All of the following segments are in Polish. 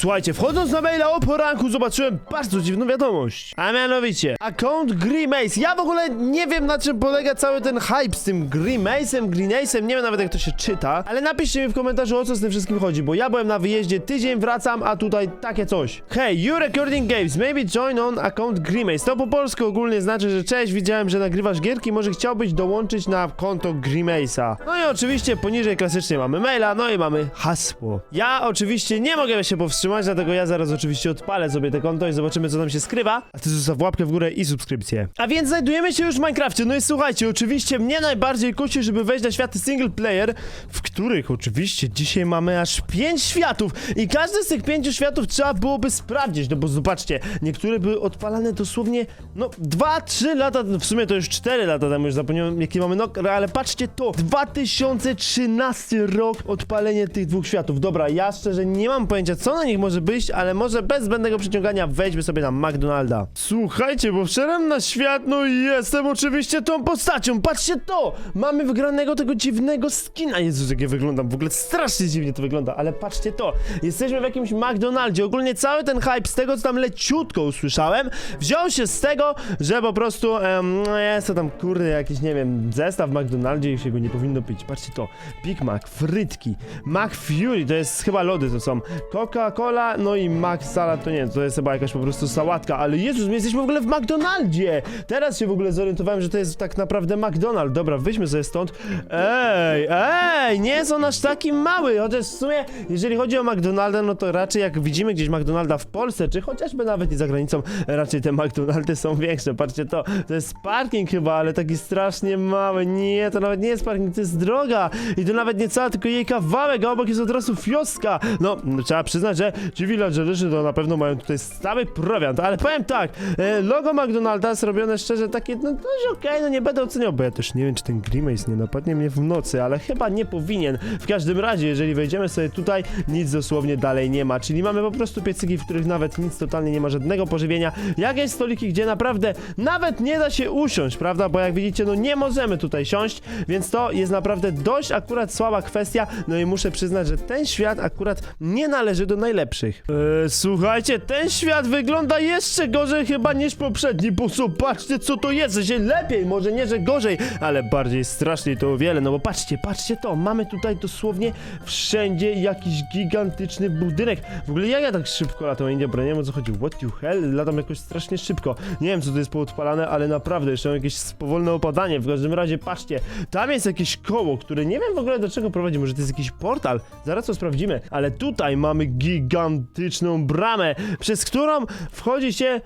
Słuchajcie, wchodząc na maila o poranku zobaczyłem bardzo dziwną wiadomość. A mianowicie, account Grimace. Ja w ogóle nie wiem na czym polega cały ten hype z tym Grimace'em, Greenace'em, nie wiem nawet jak to się czyta, ale napiszcie mi w komentarzu o co z tym wszystkim chodzi, bo ja byłem na wyjeździe, tydzień wracam, a tutaj takie coś. Hey, you recording games, maybe join on account Grimace. To po polsku ogólnie znaczy, że cześć, widziałem, że nagrywasz gierki, może chciałbyś dołączyć na konto Grimace'a. No i oczywiście poniżej klasycznie mamy maila, no i mamy hasło. Ja oczywiście nie mogę się powstrzymać, dlatego ja zaraz oczywiście odpalę sobie te konto i zobaczymy co tam się skrywa. A ty zostaw łapkę w górę i subskrypcję. A więc znajdujemy się już w Minecrafcie, no i słuchajcie, oczywiście mnie najbardziej kusi, żeby wejść na światy single player, w których oczywiście dzisiaj mamy aż 5 światów i każdy z tych pięciu światów trzeba byłoby sprawdzić, no bo zobaczcie, niektóre były odpalane dosłownie, no 2-3 lata, w sumie to już 4 lata temu, już zapomniałem jaki mamy nok, ale patrzcie to, 2013 rok odpalenie tych dwóch światów. Dobra, ja szczerze nie mam pojęcia co na nich może być, ale może bez zbędnego przyciągania wejdźmy sobie na McDonalda. Słuchajcie, bo wszedłem na świat, no i jestem oczywiście tą postacią, patrzcie to! Mamy wygranego tego dziwnego skina, Jezus jak ja wyglądam, w ogóle strasznie dziwnie to wygląda, ale patrzcie to, jesteśmy w jakimś McDonaldzie, ogólnie cały ten hype z tego co tam leciutko usłyszałem, wziął się z tego, że po prostu, em, no jest to tam kurde jakiś, nie wiem, zestaw w McDonaldzie i się go nie powinno pić, patrzcie to, Big Mac, frytki, McFury, to jest chyba lody to są, Coca-Cola, no i Mac Salad, to nie, to jest chyba jakaś po prostu sałatka, ale Jezus, my jesteśmy w ogóle w McDonaldzie, teraz się w ogóle zorientowałem, że to jest tak naprawdę McDonald, dobra, wyjdźmy sobie stąd, ej, ej, nie jest on aż taki mały, chociaż w sumie, jeżeli chodzi o McDonalda, no to raczej jak widzimy gdzieś McDonalda w Polsce, czy chociażby nawet i za granicą, raczej te McDonaldy są większe, patrzcie to, to jest parking chyba, ale taki strasznie mały, nie, to nawet nie jest parking, to jest droga. I to nawet nie cała, tylko jej kawałek, a obok jest od razu wioska, no, trzeba przyznać, że ci villagerzy to na pewno mają tutaj stały prowiant, ale powiem tak, e, logo McDonalda zrobione szczerze takie, no dość okej, no nie będę oceniał, bo ja też nie wiem, czy ten Grimace nie napadnie mnie w nocy, ale chyba nie powinien, w każdym razie, jeżeli wejdziemy sobie tutaj, nic dosłownie dalej nie ma, czyli mamy po prostu piecyki, w których nawet nic totalnie nie ma żadnego pożywienia, jakieś stoliki, gdzie naprawdę nawet nie da się usiąść, prawda, bo jak widzicie, no nie możemy tutaj siąść, więc to jest naprawdę dość akurat słaba kwestia, no i muszę przyznać, że ten świat akurat nie należy do najlepszych. Eee, słuchajcie, ten świat wygląda jeszcze gorzej chyba niż poprzedni, bo zobaczcie co to jest, że lepiej, może nie, że gorzej, ale bardziej straszniej to o wiele, no bo patrzcie, patrzcie to, mamy tutaj dosłownie wszędzie jakiś gigantyczny budynek. W ogóle jak ja tak szybko latam, nie wiem o co chodzi, what the hell, latam jakoś strasznie szybko. Nie wiem co to jest poodpalane, ale naprawdę, jeszcze mam jakieś powolne opadanie, w każdym razie patrzcie, tam jest jakieś koło, które nie wiem w ogóle do czego prowadzi, może to jest jakiś portal, zaraz to sprawdzimy, ale tutaj mamy gigantyczną bramę, przez którą wchodzi się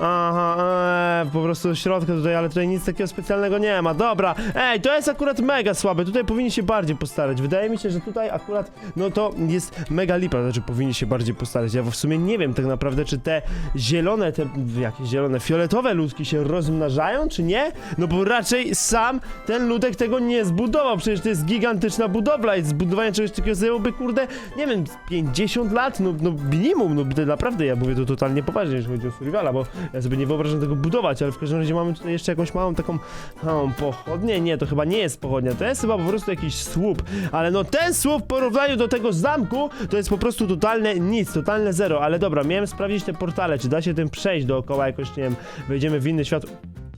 Aha, e, po prostu środka tutaj, ale tutaj nic takiego specjalnego nie ma. Dobra, ej, to jest akurat mega słabe. Tutaj powinni się bardziej postarać. Wydaje mi się, że tutaj akurat, no to jest mega lipa, znaczy powinni się bardziej postarać. Ja w sumie nie wiem tak naprawdę, czy te zielone, te jakieś zielone, fioletowe ludki się rozmnażają, czy nie? No bo raczej sam ten ludek tego nie zbudował. Przecież to jest gigantyczna budowla i zbudowanie czegoś takiego zajęłoby, kurde, nie wiem, 50 lat, no, no minimum, no naprawdę, ja mówię to totalnie poważnie, jeżeli chodzi o survivala, bo ja sobie nie wyobrażam tego budować, ale w każdym razie mamy tutaj jeszcze jakąś małą taką małą pochodnię, nie, to chyba nie jest pochodnia, to jest chyba po prostu jakiś słup, ale no ten słup w porównaniu do tego zamku, to jest po prostu totalne nic, totalne zero, ale dobra, miałem sprawdzić te portale, czy da się tym przejść dookoła jakoś, nie wiem, wejdziemy w inny świat,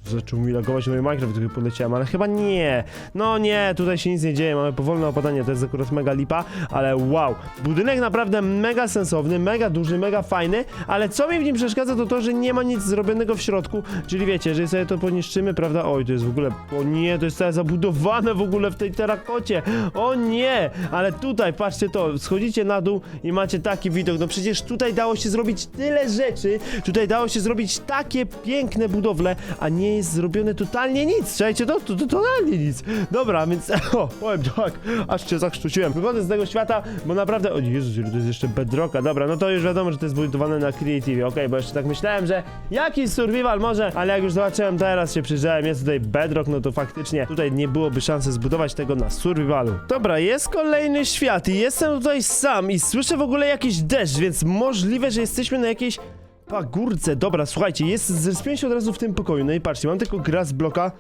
Zaczął mi lagować mój Minecraft, który poleciałem, ale chyba nie. No nie, tutaj się nic nie dzieje, mamy powolne opadanie, to jest akurat mega lipa, ale wow. Budynek naprawdę mega sensowny, mega duży, mega fajny, ale co mi w nim przeszkadza to to, że nie ma nic zrobionego w środku, czyli wiecie, jeżeli sobie to poniszczymy, prawda, oj, to jest w ogóle, o nie, to jest całe zabudowane w ogóle w tej terakocie, o nie, ale tutaj, patrzcie to, schodzicie na dół i macie taki widok, no przecież tutaj dało się zrobić tyle rzeczy, tutaj dało się zrobić takie piękne budowle, a nie jest zrobione totalnie nic. Słuchajcie, to, to, to totalnie nic. Dobra, więc o, powiem tak, aż cię zakrztusiłem. Wychodzę z tego świata, bo naprawdę, o Jezus, to jest jeszcze bedrocka. Dobra, no to już wiadomo, że to jest budowane na Creative, okej, bo jeszcze tak myślałem, że jakiś survival może, ale jak już zobaczyłem teraz, się przyjrzałem, jest tutaj bedrock, no to faktycznie tutaj nie byłoby szansy zbudować tego na survivalu. Dobra, jest kolejny świat i jestem tutaj sam i słyszę w ogóle jakiś deszcz, więc możliwe, że jesteśmy na jakiejś pagórce. Dobra, słuchajcie, jest, zrespiłem się od razu w tym pokoju, no i patrzcie, mam tylko gra z bloka.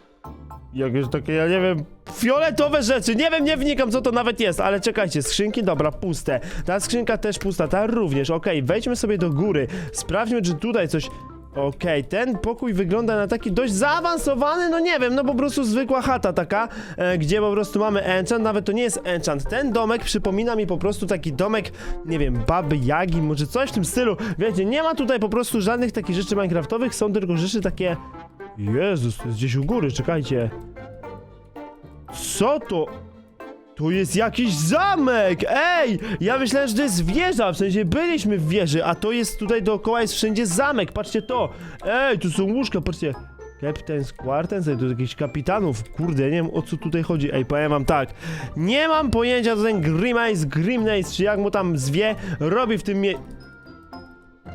Jakieś takie, ja nie wiem, fioletowe rzeczy, nie wiem, nie wnikam co to nawet jest, ale czekajcie, skrzynki, dobra, puste, ta skrzynka też pusta, ta również, okej, wejdźmy sobie do góry, sprawdźmy, czy tutaj coś... Okej, ten pokój wygląda na taki dość zaawansowany, no nie wiem, no po prostu zwykła chata taka, e, gdzie po prostu mamy enchant, nawet to nie jest enchant, ten domek przypomina mi po prostu taki domek, nie wiem, baby Jagi, może coś w tym stylu, wiecie, nie ma tutaj po prostu żadnych takich rzeczy minecraftowych, są tylko rzeczy takie... Jezus, to jest gdzieś u góry, czekajcie. Co to? To jest jakiś zamek! Ej! Ja myślałem, że to jest wieża, w sensie byliśmy w wieży, a to jest tutaj dookoła jest wszędzie zamek, patrzcie to! Ej, tu są łóżka, patrzcie. Captain's Quarters, ej, to jakichś kapitanów, kurde, nie wiem o co tutaj chodzi, ej, powiem wam tak, nie mam pojęcia co ten Grimace, Grimnace, czy jak mu tam zwie, robi w tym mie...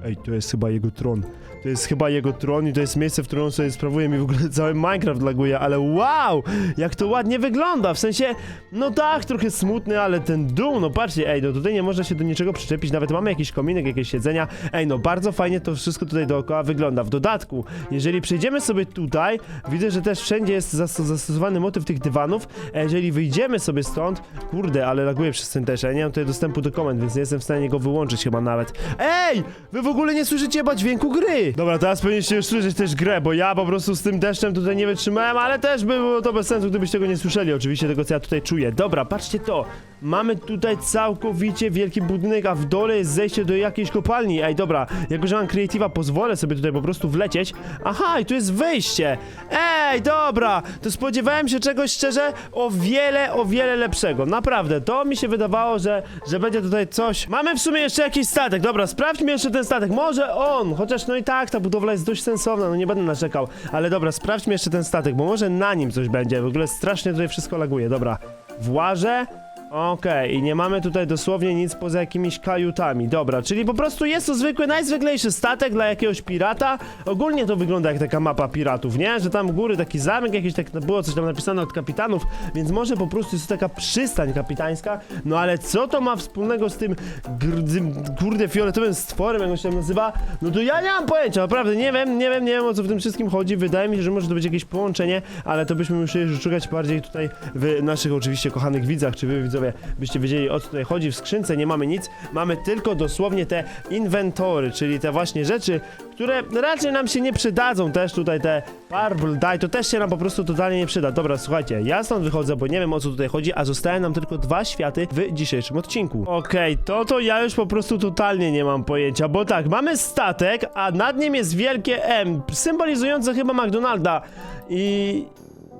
Ej, to jest chyba jego tron. To jest chyba jego tron i to jest miejsce, w którym on sobie sprawuje mi w ogóle cały Minecraft laguje, ale wow! Jak to ładnie wygląda, w sensie, no tak, trochę smutny, ale ten dół, no patrzcie, ej, no tutaj nie można się do niczego przyczepić, nawet mamy jakiś kominek, jakieś siedzenia, ej, no bardzo fajnie to wszystko tutaj dookoła wygląda. W dodatku, jeżeli przejdziemy sobie tutaj, widzę, że też wszędzie jest zastos- zastosowany motyw tych dywanów, a jeżeli wyjdziemy sobie stąd, kurde, ale laguję przez ten też, ja nie mam tutaj dostępu do komend, więc nie jestem w stanie go wyłączyć chyba nawet. Ej! Wy w ogóle nie słyszycie chyba dźwięku gry! Dobra, teraz powinniście już słyszeć też grę, bo ja po prostu z tym deszczem tutaj nie wytrzymałem, ale też by było to bez sensu, gdybyście tego nie słyszeli, oczywiście tego co ja tutaj czuję. Dobra, patrzcie to! Mamy tutaj całkowicie wielki budynek, a w dole jest zejście do jakiejś kopalni. Ej, dobra, jako że mam creative'a, pozwolę sobie tutaj po prostu wlecieć. Aha, i tu jest wyjście. Ej, dobra, to spodziewałem się czegoś szczerze o wiele, o wiele lepszego. Naprawdę, to mi się wydawało, że, że będzie tutaj coś. Mamy w sumie jeszcze jakiś statek. Dobra, sprawdźmy jeszcze ten statek. Może on, chociaż no i tak, ta budowla jest dość sensowna, no nie będę narzekał. Ale dobra, sprawdźmy jeszcze ten statek, bo może na nim coś będzie. W ogóle strasznie tutaj wszystko laguje. Dobra, włażę. Okej, i nie mamy tutaj dosłownie nic poza jakimiś kajutami. Dobra, czyli po prostu jest to zwykły, najzwyklejszy statek dla jakiegoś pirata. Ogólnie to wygląda jak taka mapa piratów, nie? Że tam u góry taki zamek jakiś, tak było coś tam napisane od kapitanów, więc może po prostu jest to taka przystań kapitańska. No ale co to ma wspólnego z tym, gr- tym kurde fioletowym stworem, jak on się tam nazywa? No to ja nie mam pojęcia, naprawdę nie wiem, nie wiem, nie wiem o co w tym wszystkim chodzi. Wydaje mi się, że może to być jakieś połączenie, ale to byśmy musieli szukać bardziej tutaj w naszych oczywiście kochanych widzach, czy wy widzowie byście wiedzieli o co tutaj chodzi. W skrzynce nie mamy nic, mamy tylko dosłownie te inwentory, czyli te właśnie rzeczy, które raczej nam się nie przydadzą też tutaj te Purple Dye, to też się nam po prostu totalnie nie przyda. Dobra, słuchajcie, ja stąd wychodzę, bo nie wiem o co tutaj chodzi, a zostały nam tylko dwa światy w dzisiejszym odcinku. Okej, to to ja już po prostu totalnie nie mam pojęcia, bo tak, mamy statek, a nad nim jest wielkie M, symbolizujące chyba McDonalda i...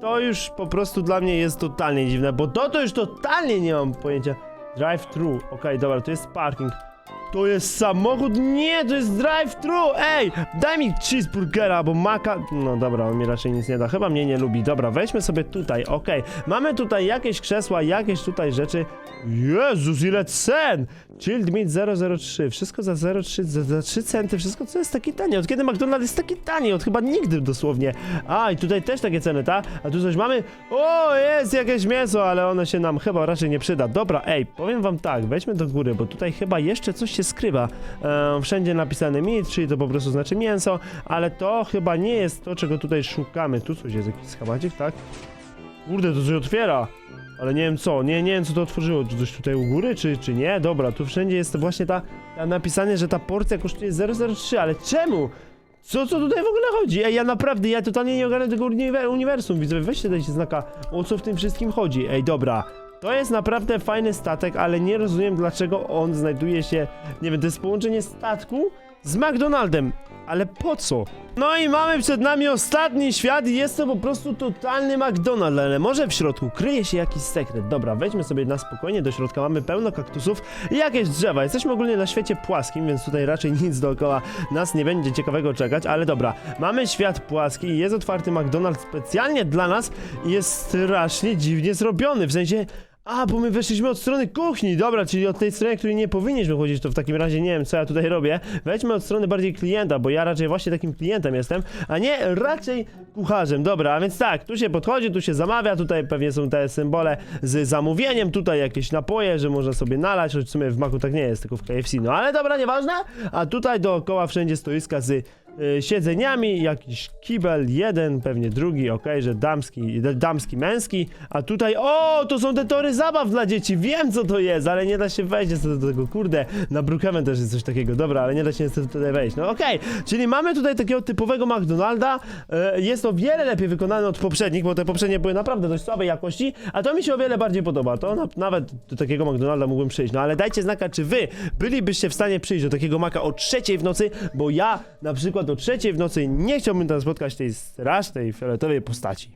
To już po prostu dla mnie jest totalnie dziwne, bo to to już totalnie nie mam pojęcia. Drive-thru, okej, dobra, to jest parking. To jest samochód? Nie, to jest drive-thru! Ej, daj mi cheeseburgera albo maka... No dobra, on mi raczej nic nie da. Chyba mnie nie lubi. Dobra, weźmy sobie tutaj, okej. Mamy tutaj jakieś krzesła, jakieś tutaj rzeczy. Jezus, ile cen! Chilled Meat 003, wszystko za 0,3, za, za 3 centy, wszystko co jest takie tanie. Od kiedy McDonald's jest taki tani? Od chyba nigdy dosłownie. A, i tutaj też takie ceny, ta? A tu coś mamy? O, jest jakieś mięso, ale ono się nam chyba raczej nie przyda. Dobra, ej, powiem wam tak, wejdźmy do góry, bo tutaj chyba jeszcze coś się skrywa. E, wszędzie napisane meat, czyli to po prostu znaczy mięso, ale to chyba nie jest to, czego tutaj szukamy. Tu coś jest, jakiś schematik, tak? Kurde, to coś otwiera. Ale nie wiem co, nie, nie wiem co to otworzyło, czy coś tutaj u góry, czy, czy nie? Dobra, tu wszędzie jest właśnie ta, ta napisane, że ta porcja kosztuje 003, ale czemu? Co, co tutaj w ogóle chodzi? Ej, ja naprawdę, ja totalnie nie ogarnę tego uniwer uniwersum, widzowie, weźcie dajcie znaka, o co w tym wszystkim chodzi. Ej, dobra, to jest naprawdę fajny statek, ale nie rozumiem dlaczego on znajduje się, nie wiem, to jest połączenie statku z McDonaldem, ale po co? No i mamy przed nami ostatni świat i jest to po prostu totalny McDonald's, ale może w środku kryje się jakiś sekret. Dobra, wejdźmy sobie na spokojnie do środka, mamy pełno kaktusów i jakieś drzewa. Jesteśmy ogólnie na świecie płaskim, więc tutaj raczej nic dookoła nas nie będzie ciekawego czekać, ale dobra, mamy świat płaski i jest otwarty McDonald's specjalnie dla nas i jest strasznie dziwnie zrobiony, w sensie... A, bo my weszliśmy od strony kuchni, dobra, czyli od tej strony, której nie powinniśmy chodzić, to w takim razie nie wiem, co ja tutaj robię. Wejdźmy od strony bardziej klienta, bo ja raczej właśnie takim klientem jestem, a nie raczej kucharzem. Dobra, a więc tak, tu się podchodzi, tu się zamawia, tutaj pewnie są te symbole z zamówieniem, tutaj jakieś napoje, że można sobie nalać, choć w sumie w Maku tak nie jest, tylko w KFC, no ale dobra, nieważne. A tutaj dookoła wszędzie stoiska z y, siedzeniami, jakiś kibel, jeden, pewnie drugi, okej, że damski, damski, męski, a tutaj, o, to są te tory zabaw dla dzieci, wiem co to jest, ale nie da się wejść niestety do tego, kurde, na Brookhaven też jest coś takiego, dobra, ale nie da się niestety tutaj wejść, no okej, czyli mamy tutaj takiego typowego McDonalda, e, jest to wiele lepiej wykonane od poprzednich, bo te poprzednie były naprawdę dość słabej jakości, a to mi się o wiele bardziej podoba, to na, nawet do takiego McDonalda mógłbym przyjść, no ale dajcie znaka, czy wy bylibyście w stanie przyjść do takiego maka o trzeciej w nocy, bo ja na przykład o trzeciej w nocy nie chciałbym tam spotkać tej strasznej, fioletowej postaci.